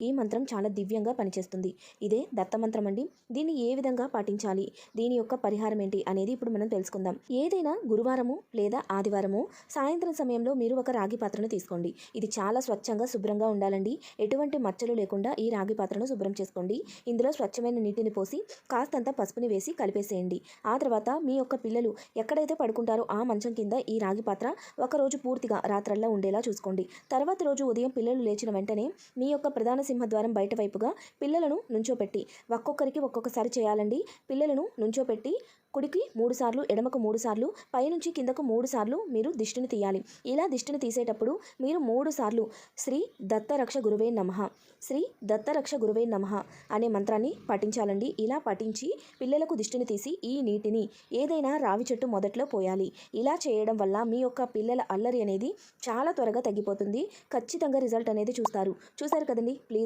ఈ మంత్రం చాలా దివ్యంగా పనిచేస్తుంది. ఇదే దత్తమంత్రం అండి. దీన్ని ఏ విధంగా పాటించాలి? దీని యొక్క పరిహారం ఏంటి? అనేది ఇప్పుడు మనం తెలుసుకుందాం. ఏదైనా గురువారము లేదా ఆదివారము సాయంత్రం సమయంలో మీరు ఒక రాగి పాత్రను తీసుకోండి. ఇది చాలా స్వచ్ఛంగా శుభ్రంగా ఉండాలండి. ఎటువంటి మచ్చలు లేకుండా ఈ రాగి పాత్రను శుభ్రం చేసుకోండి. ఇందులో స్వచ్ఛమైన నీటిని పోసి కాస్తంత పసుపుని వేసి కలిపేసేయండి. ఆ తర్వాత మీ యొక్క పిల్లలు ఎక్కడైతే పడుకుంటారో ఆ మంచం కింద ఈ రాగి పాత్ర ఒకరోజు పూర్తిగా రాత్రల్లా ఉండేలా చూసుకోండి. తర్వాత రోజు ఉదయం పిల్లలు లేచిన వెంటనే మీ యొక్క ప్రధాన సింహద్వారం బయట వైపుగా పిల్లలను నుంచోపెట్టి ఒక్కొక్కరికి ఒక్కొక్కసారి చేయాలండి. పిల్లలను నుంచోపెట్టి కుడికి మూడు సార్లు ఎడమకు మూడు సార్లు పైనుంచి కిందకు మూడు సార్లు మీరు దిష్టిని తీయాలి. ఇలా దిష్టిని తీసేటప్పుడు మీరు మూడు సార్లు శ్రీ దత్తరక్ష గురువే నమ. శ్రీ దత్తరక్ష గురువే నమః అనే మంత్రాన్ని పఠించాలండి. ఇలా పఠించి పిల్లలకు దిష్టిని తీసి ఈ నీటిని ఏదైనా రావి చెట్టు మొదట్లో పోయాలి. ఇలా చేయడం వల్ల మీ యొక్క పిల్లల అల్లరి అనేది చాలా త్వరగా తగ్గిపోతుంది. ఖచ్చితంగా రిజల్ట్ అనేది చూస్తారు. చూసారు కదండి? ప్లీజ్